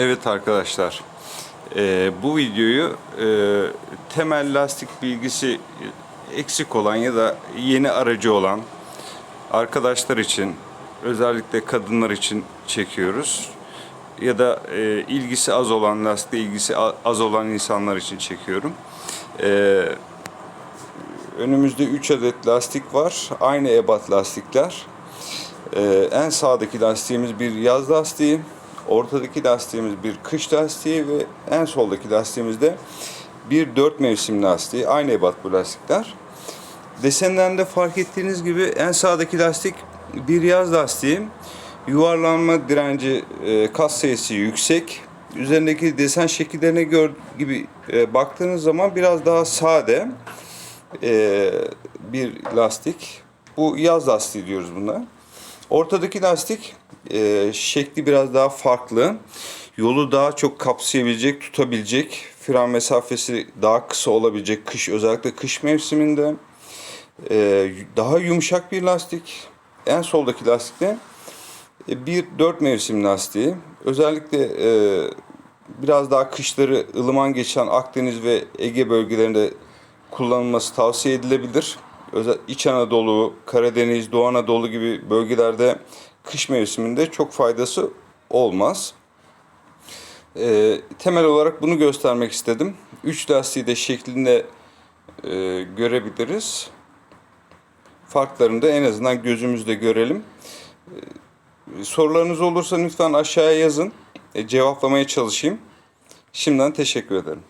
Evet arkadaşlar, e, bu videoyu e, temel lastik bilgisi eksik olan ya da yeni aracı olan arkadaşlar için, özellikle kadınlar için çekiyoruz. Ya da e, ilgisi az olan, lastikle ilgisi az olan insanlar için çekiyorum. E, önümüzde 3 adet lastik var, aynı ebat lastikler. Ee, en sağdaki lastiğimiz bir yaz lastiği, ortadaki lastiğimiz bir kış lastiği ve en soldaki lastiğimiz de bir dört mevsim lastiği. Aynı ebat bu lastikler. Desenden de fark ettiğiniz gibi en sağdaki lastik bir yaz lastiği. Yuvarlanma direnci, e, kas sayısı yüksek. Üzerindeki desen şekillerine gör gibi e, baktığınız zaman biraz daha sade e, bir lastik. Bu yaz lastiği diyoruz buna. Ortadaki lastik e, şekli biraz daha farklı. Yolu daha çok kapsayabilecek, tutabilecek. Fren mesafesi daha kısa olabilecek kış özellikle kış mevsiminde. E, daha yumuşak bir lastik. En soldaki lastikte e, bir dört mevsim lastiği. Özellikle e, biraz daha kışları ılıman geçen Akdeniz ve Ege bölgelerinde kullanılması tavsiye edilebilir. Özel İç Anadolu, Karadeniz, Doğu Anadolu gibi bölgelerde kış mevsiminde çok faydası olmaz. E, temel olarak bunu göstermek istedim. Üç lastiği de şeklinde e, görebiliriz. Farklarını da en azından gözümüzde görelim. E, sorularınız olursa lütfen aşağıya yazın. E, cevaplamaya çalışayım. Şimdiden teşekkür ederim.